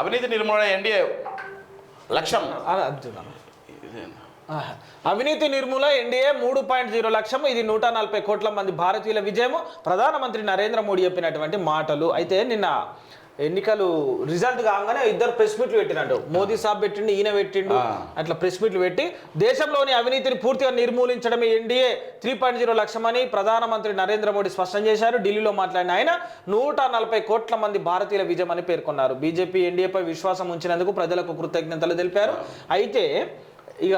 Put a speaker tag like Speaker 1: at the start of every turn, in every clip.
Speaker 1: అవినీతి నిర్మూలన ఎన్డీఏ లక్ష్యం
Speaker 2: అవినీతి నిర్మూల ఎన్డీఏ మూడు పాయింట్ జీరో లక్షం. ఇది నూట నలభై కోట్ల మంది భారతీయుల విజయము. ప్రధానమంత్రి నరేంద్ర మోడీ చెప్పినటువంటి మాటలు. అయితే నిన్న ఎన్నికలు రిజల్ట్ కాగానే ఇద్దరు ప్రెస్ మీట్లు పెట్టినట్టు. మోదీ సాబ్ పెట్టిండు ఈయన పెట్టిండు. అట్లా ప్రెస్ మీట్లు పెట్టి దేశంలోని అవినీతిని పూర్తిగా నిర్మూలించడమే ఎన్డీఏ త్రీ పాయింట్ జీరో లక్షమని ప్రధానమంత్రి నరేంద్ర మోడీ స్పష్టం చేశారు. ఢిల్లీలో మాట్లాడిన ఆయన నూట నలభై కోట్ల మంది భారతీయుల విజయమని పేర్కొన్నారు. బీజేపీ ఎన్డీఏపై విశ్వాసం ఉంచినందుకు ప్రజలకు కృతజ్ఞతలు తెలిపారు. అయితే ఇక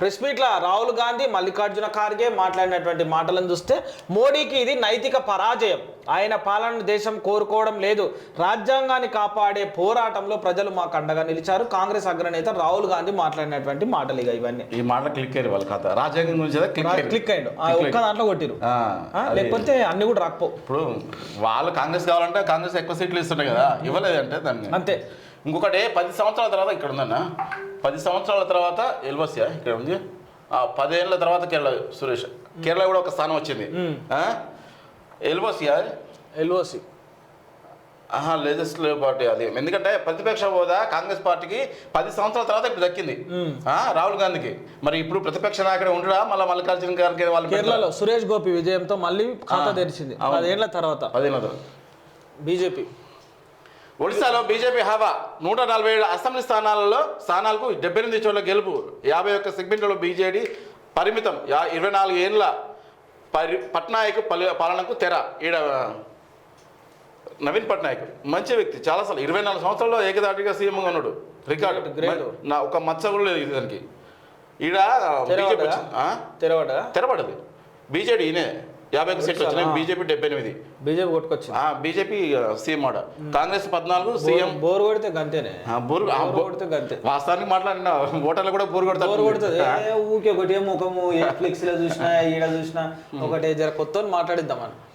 Speaker 2: ప్రెస్ మీట్ల రాహుల్ గాంధీ మల్లికార్జున ఖార్గే మాట్లాడినటువంటి మాటలను చూస్తే మోడీకి ఇది నైతిక పరాజయం. ఆయన పాలన దేశం కోరుకోవడం లేదు. రాజ్యాంగాన్ని కాపాడే పోరాటంలో ప్రజలు మాకు అండగా నిలిచారు. కాంగ్రెస్ అగ్రనేత రాహుల్ గాంధీ మాట్లాడినటువంటి మాటలు ఇక ఇవన్నీ.
Speaker 1: ఈ మాటలు క్లిక్ అయ్యారు వాళ్ళ కథ రాజ్యాంగం గురించి క్లిక్
Speaker 2: అయ్యిండు. ఒక్క దాంట్లో కొట్టిరు. లేకపోతే అన్ని కూడా రాకపో.
Speaker 1: ఇప్పుడు వాళ్ళు కాంగ్రెస్ కావాలంటే కాంగ్రెస్ ఎక్కువ సీట్లు ఇస్తుంటాయి కదా. ఇవ్వలేదంటే దాన్ని.
Speaker 2: అంతే.
Speaker 1: ఇంకొకటి పది సంవత్సరాల తర్వాత ఇక్కడ ఉందన్న. పది సంవత్సరాల తర్వాత ఎల్బసియా ఇక్కడ ఉంది. ఆ, పదేళ్ళ తర్వాత కేరళ సురేష్. కేరళ కూడా ఒక స్థానం వచ్చింది. ఎల్బసియా
Speaker 2: ఎల్ఓసి.
Speaker 1: ఆహా లెజిస్లేటివ్ పార్టీ అది. ఎందుకంటే ప్రతిపక్ష హోదా కాంగ్రెస్ పార్టీకి పది సంవత్సరాల తర్వాత ఇప్పుడు దక్కింది. రాహుల్ గాంధీకి. మరి ఇప్పుడు ప్రతిపక్ష నాయకుడు ఉండడా? మళ్ళీ మల్లికార్జున గారికి వాళ్ళు
Speaker 2: కేరళలో సురేష్ గోపి విజయంతో మళ్ళీ ఖాతా తెరిచింది. పదేళ్ళ తర్వాత.
Speaker 1: తర్వాత.
Speaker 2: బీజేపీ.
Speaker 1: ఒడిశాలో బీజేపీ హవా. నూట నలభై ఏడు అసెంబ్లీ స్థానాలలో స్థానాలకు డెబ్బై ఎనిమిది చోట్ల గెలుపు. యాభై ఒక్క సెగ్మెంట్లో బీజేడీ పరిమితం. ఇరవై నాలుగు ఏళ్ళ పరి పట్నాయక్ పలి పాలనకు తెర. ఈడ నవీన్ పట్నాయక్ మంచి వ్యక్తి. చాలాసార్లు ఇరవై నాలుగు సంవత్సరాల్లో ఏకదాటిగా సీఎంగా ఉన్నాడు రికార్డు. నా ఒక మచ్చ కూడా లేదు దానికి ఈడ బీజేపీ
Speaker 2: తెరవడ్డా?
Speaker 1: వచ్చింది. ఆ?
Speaker 2: తెరవడా?
Speaker 1: తెరపడదు బీజేడీ ఈయనే. యాభై ఒక్క సీట్లు వచ్చినాయి. బీజేపీ డెబ్బై ఎనిమిది
Speaker 2: బీజేపీ కొట్టుకొచ్చింది.
Speaker 1: బీజేపీ సీఎం ఆడ కాంగ్రెస్ పద్నాలుగు సీఎం.
Speaker 2: బోర్ కొడితే గంతేనే.
Speaker 1: బోరు
Speaker 2: బోర్ కొడితే గంతే.
Speaker 1: వాస్తవానికి మాట్లాడిన ఓటర్లు కూడా బోరు
Speaker 2: బోర్
Speaker 1: కొడతారు
Speaker 2: కొడుతుంది ఏ ఊకే ఒకటే ముఖము ఏ ఫ్లిక్స్లో చూసినా ఈడ చూసినా ఒకటే జర కొత్త మాట్లాడిద్దామని